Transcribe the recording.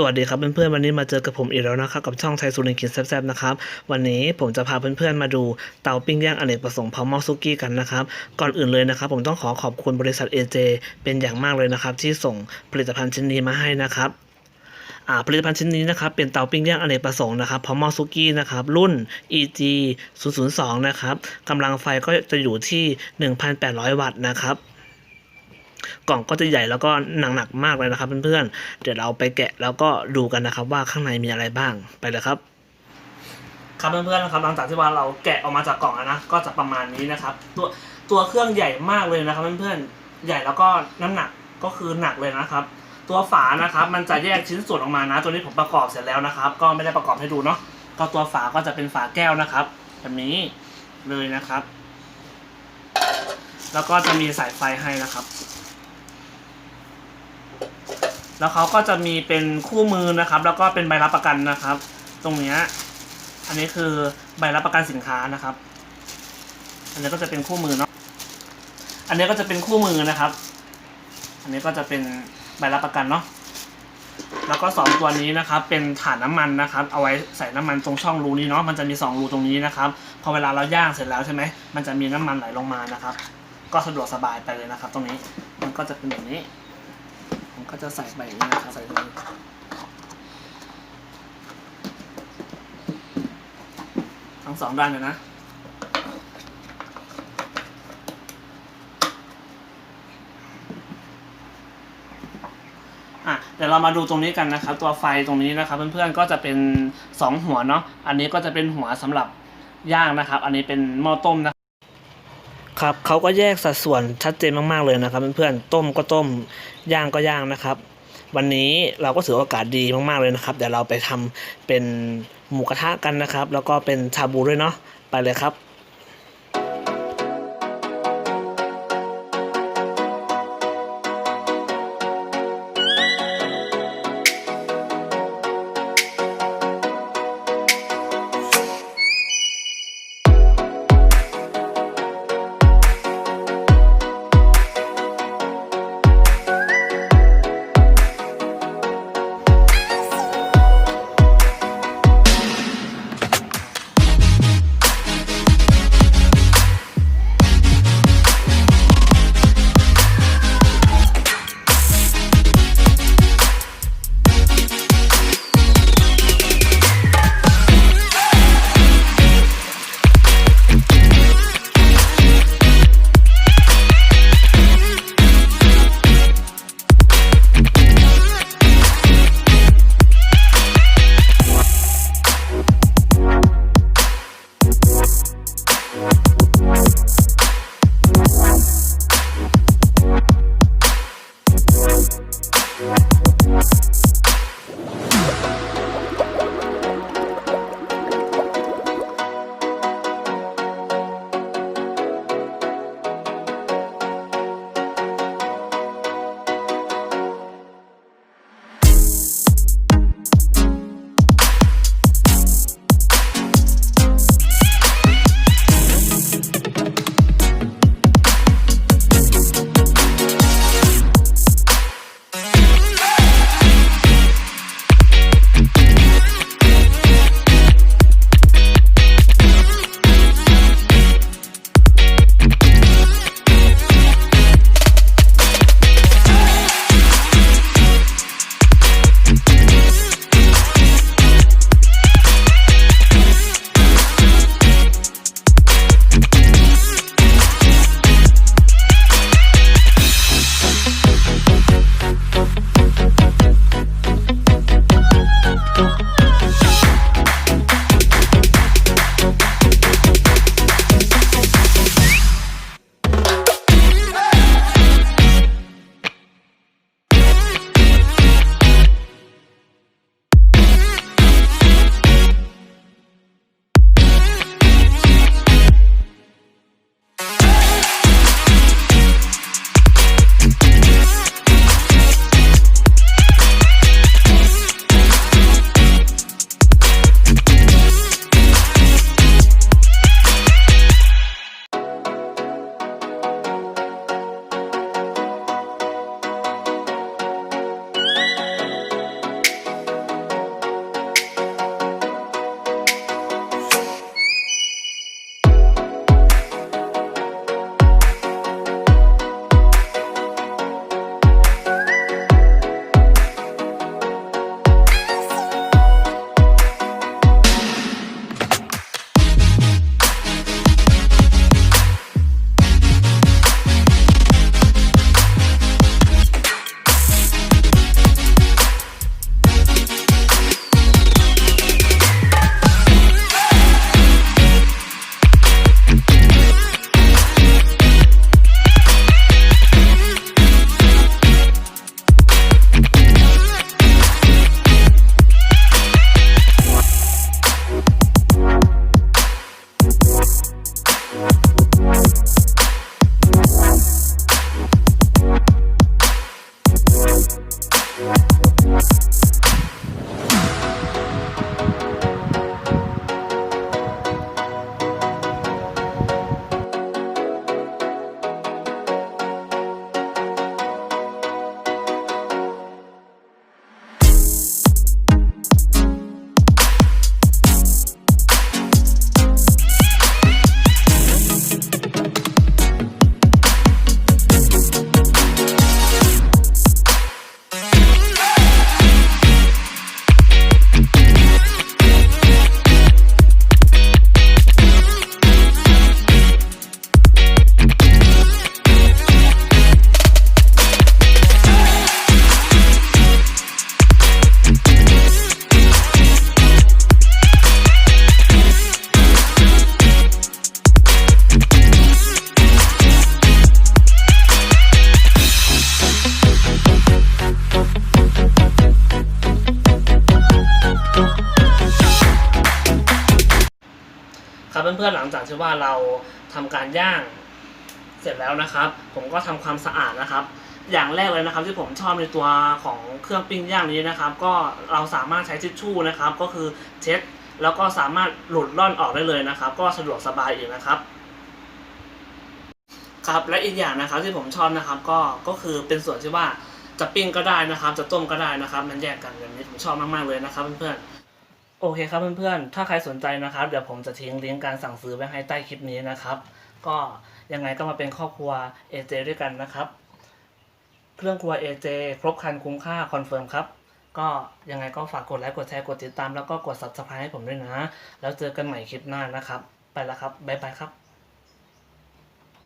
สวัสดีครับเพื่อนๆวันนี้มาเจอกับผมอีกแล้วนะครับกับช่องไทยสุรินทร์กินแซ่บๆนะครับวันนี้ผมจะพาเพื่อนๆมาดูเตาปิ้งย่างอเนกประสงค์พร้อมมอซุกี้กันนะครับก่อนอื่นเลยนะครับผมต้องขอขอบคุณบริษัท AJ เป็นอย่างมากเลยนะครับที่ส่งผลิตภัณฑ์ชิ้นนี้มาให้นะครับผลิตภัณฑ์ชิ้นนี้นะครับเป็นเตาปิ้งย่างอเนกประสงค์นะครับพร้อมมอซุกี้นะครับรุ่น EG 002นะครับกำลังไฟก็จะอยู่ที่ 1,800 วัตต์นะครับ กล่องก็จะใหญ่แล้วก็หนักๆมากเลยนะครับเพื่อนๆ เดี๋ยวเราไปแกะแล้วก็ดูกันนะครับว่าข้างในมีอะไรบ้างไปเลยครับ ครับเพื่อนๆนะครับหลังจากที่ว่าเราแกะออกมาจากกล่องแล้วนะก็จะประมาณนี้นะครับ ตัวตัวเครื่องใหญ่มากเลยนะครับเพื่อนๆใหญ่แล้วก็น้ำหนักก็คือหนักเลยนะครับ ตัวฝานะครับ มันจะแยกชิ้นส่วนออกมานะ ตัวนี้ผมประกอบเสร็จแล้วนะครับ ก็ไม่ได้ประกอบให้ดูเนาะก็ตัวฝาก็จะเป็นฝาแก้วนะครับ แบบนี้เลยนะครับ แล้วก็จะมีสายไฟให้นะครับ แล้วเขาก็จะมีเป็นคู่มือนะครับ แล้วก็เป็นใบรับประกันนะครับ ตรงเนี้ยอันนี้คือใบรับประกันสินค้านะครับ อันนี้ก็จะเป็นคู่มือเนาะอันนี้ก็จะเป็นคู่มือนะครับ อันนี้ก็จะเป็นใบรับประกันเนาะแล้วก็สองตัวนี้นะครับ เป็นฐานน้ำมันนะครับ เอาไว้ใส่น้ำมันตรงช่องรูนี้เนาะมันจะมีสองรูตรงนี้นะครับพอเวลาเราย่างเสร็จแล้วใช่ไหมมันจะมีน้ำมันไหลลงมานะครับ ก็สะดวกสบายไปเลยนะครับ ตรงนี้มันก็จะเป็นแบบนี้ ผมก็จะใส่ไปอย่างนี้นะครับใส่ตรงนี้ทั้งสองด้านเลยนะอะเดี๋ยวเรามาดูตรงนี้กันนะครับ ตัวไฟตรงนี้นะครับ เพื่อนๆก็จะเป็นสองหัวเนาะอันนี้ก็จะเป็นหัวสำหรับย่างนะครับ อันนี้เป็นหม้อต้มนะ ครับเขาก็แยกสัดส่วนชัดเจนมากๆเลยนะครับเพื่อนๆต้มก็ต้มย่างก็ย่างนะครับ วันนี้เราก็ถือโอกาสดีมากๆเลยนะครับเดี๋ยวเราไปทำเป็นหมูกระทะกันนะครับ แล้วก็เป็นชาบูด้วยเนาะไปเลยครับ หลังจากที่ว่าเราทำการย่างเสร็จแล้วนะครับ ผมก็ทำความสะอาดนะครับ อย่างแรกเลยนะครับที่ผมชอบในตัวของเครื่องปิ้งย่างนี้นะครับ ก็เราสามารถใช้ทิชชู่นะครับ ก็คือเช็ดแล้วก็สามารถหลุดล่อนออกได้เลยนะครับ ก็สะดวกสบายอีกนะครับครับและอีกอย่างนะครับที่ผมชอบนะครับก็ก็คือเป็นส่วนที่ว่าจะปิ้งก็ได้นะครับ จะต้มก็ได้นะครับ มันแยกกันแบบนี้ผมชอบมากๆเลยนะครับเพื่อนๆ โอเคครับเพื่อนๆ ถ้าใครสนใจนะครับ เดี๋ยวผมจะทิ้งลิงก์การสั่งซื้อไว้ให้ใต้คลิปนี้นะครับ ก็ยังไงก็มาเป็นครอบครัว AJ ด้วยกันนะครับ เครื่องครัว AJ ครบครันคุ้มค่าคอนเฟิร์มครับ ก็ยังไงก็ฝากกดไลค์กดแชร์กดติดตามแล้วก็กด subscribe ให้ผมด้วยนะ แล้วเจอกันใหม่คลิปหน้านะครับ ไปแล้วครับ บ๊ายบายครับ